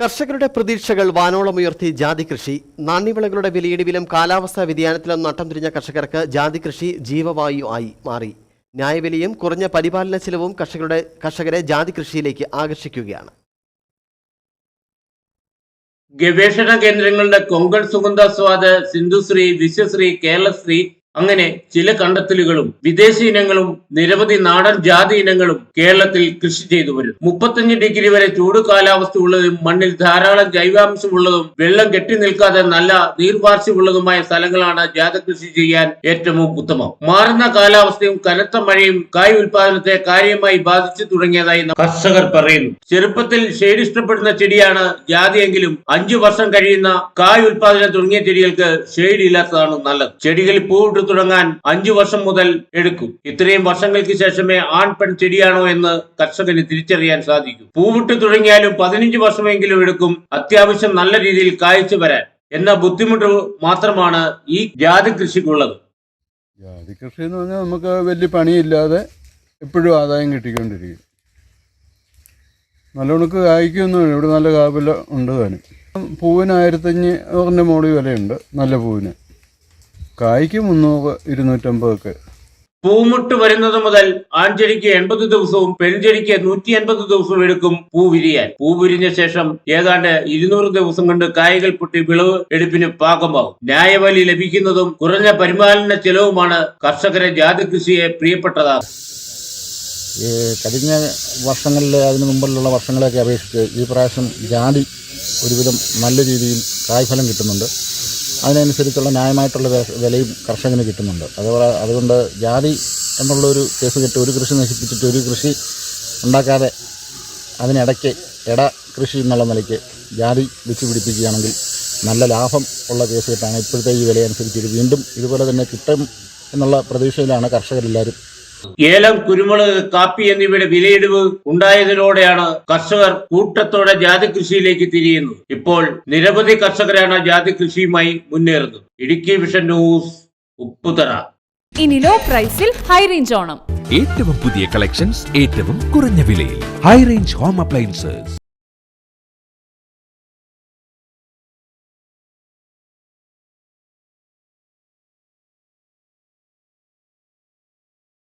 കർഷകരുടെ പ്രതീക്ഷകൾ വാനോളമുയർത്തി ജാതി കൃഷി. നാണ്യവിളകളുടെ വിലയിടിവിലും കാലാവസ്ഥാ വ്യതിയാനത്തിലും നട്ടം തിരിഞ്ഞ കർഷകർക്ക് ജാതി കൃഷി ജീവവായു ആയി മാറി. ന്യായവിലയും കുറഞ്ഞ പരിപാലന ചിലവും കർഷകരുടെ കർഷകരെ ജാതി കൃഷിയിലേക്ക് ആകർഷിക്കുകയാണ്. ഗവേഷണ കേന്ദ്രങ്ങളുടെ കൊങ്കൺ സുഗന്ധ സ്വാദ് സിന്ധുശ്രീ വിശ്വശ്രീ കേരളശ്രീ അങ്ങനെ ചില കണ്ടെത്തലുകളും വിദേശ ഇനങ്ങളും നിരവധി നാടൻ ജാതി ഇനങ്ങളും കേരളത്തിൽ കൃഷി ചെയ്തു വരുന്നു. മുപ്പത്തഞ്ച് ഡിഗ്രി വരെ ചൂട് കാലാവസ്ഥ ഉള്ളതും മണ്ണിൽ ധാരാളം ജൈവാംശമുള്ളതും വെള്ളം കെട്ടി നിൽക്കാതെ നല്ല നീർവാർച്ചയുള്ളതുമായ സ്ഥലങ്ങളാണ് ജാത കൃഷി ചെയ്യാൻ ഏറ്റവും ഉത്തമം. മാറുന്ന കാലാവസ്ഥയും കനത്ത മഴയും കായ് ഉൽപാദനത്തെ കാര്യമായി ബാധിച്ചു തുടങ്ങിയതായി കർഷകർ പറയുന്നു. ചെറുപ്പത്തിൽ ഷെയ്ഡ് ഇഷ്ടപ്പെടുന്ന ചെടിയാണ് ജാതിയെങ്കിലും അഞ്ചു വർഷം കഴിയുന്ന കായ് ഉൽപാദനം തുടങ്ങിയ ചെടികൾക്ക് ഷെയ്ഡ് ഇല്ലാത്തതാണ് നല്ലത്. ചെടികളിൽ പൂവിട്ട് തുടങ്ങാൻ അഞ്ചു വർഷം മുതൽ എടുക്കും. ഇത്രയും വർഷങ്ങൾക്ക് ശേഷമേ ആൺ പെൺ ചെടിയാണോ എന്ന് കർഷകന് തിരിച്ചറിയാൻ സാധിക്കും. പൂവിട്ട് തുടങ്ങിയാലും പതിനഞ്ച് വർഷമെങ്കിലും എടുക്കും. അത്യാവശ്യം നല്ല രീതിയിൽ കായ്ച്ചു വരാൻ എന്ന ബുദ്ധിമുട്ട് മാത്രമാണ് ഈ ജാതി കൃഷിക്കുള്ളത്. ജാതി കൃഷി എന്ന് പറഞ്ഞാൽ നമുക്ക് വലിയ പണിയില്ലാതെ എപ്പോഴും ആദായം കിട്ടിക്കൊണ്ടിരിക്കും. നല്ലോണക്ക് കായ്ക്കൊന്നുമില്ല. ഇവിടെ നല്ല കാവില ഉണ്ട് താനും. പൂവിന് ആയിരത്തഞ്ഞൂറിന്റെ മോളി വിലയുണ്ട്. നല്ല പൂവിന്. കായ്ക്ക് മുന്നൂറ് ഇരുന്നൂറ്റമ്പതൊക്കെ. പൂമുട്ട് വരുന്നത് മുതൽ ആൺചെടിക്ക് എൺപത് ദിവസവും പെൺചെടിക്ക് നൂറ്റി എൺപത് ദിവസവും എടുക്കും പൂ വിരിയാൻ. പൂ വിരിഞ്ഞ ശേഷം ഏതാണ്ട് ഇരുന്നൂറ് ദിവസം കൊണ്ട് കായകൾ പൊട്ടി വിളവ് എടുപ്പിന് പാകമാവും ന്യായവലി ലഭിക്കുന്നതും കുറഞ്ഞ പരിപാലന ചെലവുമാണ് കർഷകരെ ജാതി കൃഷിയെ പ്രിയപ്പെട്ടതാണ് ഈ കഴിഞ്ഞ വർഷങ്ങളിൽ അതിനു മുമ്പിലുള്ള വർഷങ്ങളെയൊക്കെ അപേക്ഷിച്ച് ഈ പ്രാവശ്യം ജാതി ഒരുവിധം നല്ല രീതിയിൽ കായ്ഫലം കിട്ടുന്നുണ്ട്. അതിനനുസരിച്ചുള്ള ന്യായമായിട്ടുള്ള വിലയും കർഷകന് കിട്ടുന്നുണ്ട്. അതുപോലെ അതുകൊണ്ട് ജാതി എന്നുള്ളൊരു കേസ് കെട്ട് ഒരു കൃഷി നശിപ്പിച്ചിട്ട് ഒരു കൃഷി ഉണ്ടാക്കാതെ അതിനിടയ്ക്ക് ഇട കൃഷി എന്നുള്ള നിലയ്ക്ക് ജാതി വെച്ച് പിടിപ്പിക്കുകയാണെങ്കിൽ നല്ല ലാഭം ഉള്ള കേസ് കെട്ടാണ് ഇപ്പോഴത്തെ ഈ വിലയനുസരിച്ച് ഇത് വീണ്ടും ഇതുപോലെ തന്നെ കിട്ടും എന്നുള്ള പ്രതീക്ഷയിലാണ് കർഷകരെല്ലാവരും ഏലം കുരുമുളക് കാപ്പി എന്നിവയുടെ വിലയിടിവ് ഉണ്ടായതിലൂടെയാണ് കർഷകർ കൂട്ടത്തോടെ ജാതി കൃഷിയിലേക്ക് തിരിയുന്നത്. ഇപ്പോൾ നിരവധി കർഷകരാണ് ജാതി കൃഷിയുമായി മുന്നേറുന്നത്. Idukki vision news Upputhara. ഇനി ലോ പ്രൈസിൽ ഹൈ റേഞ്ച് ഓണം. ഏറ്റവും പുതിയ കളക്ഷൻസ് ഏറ്റവും കുറഞ്ഞ വിലയിൽ. High range home appliances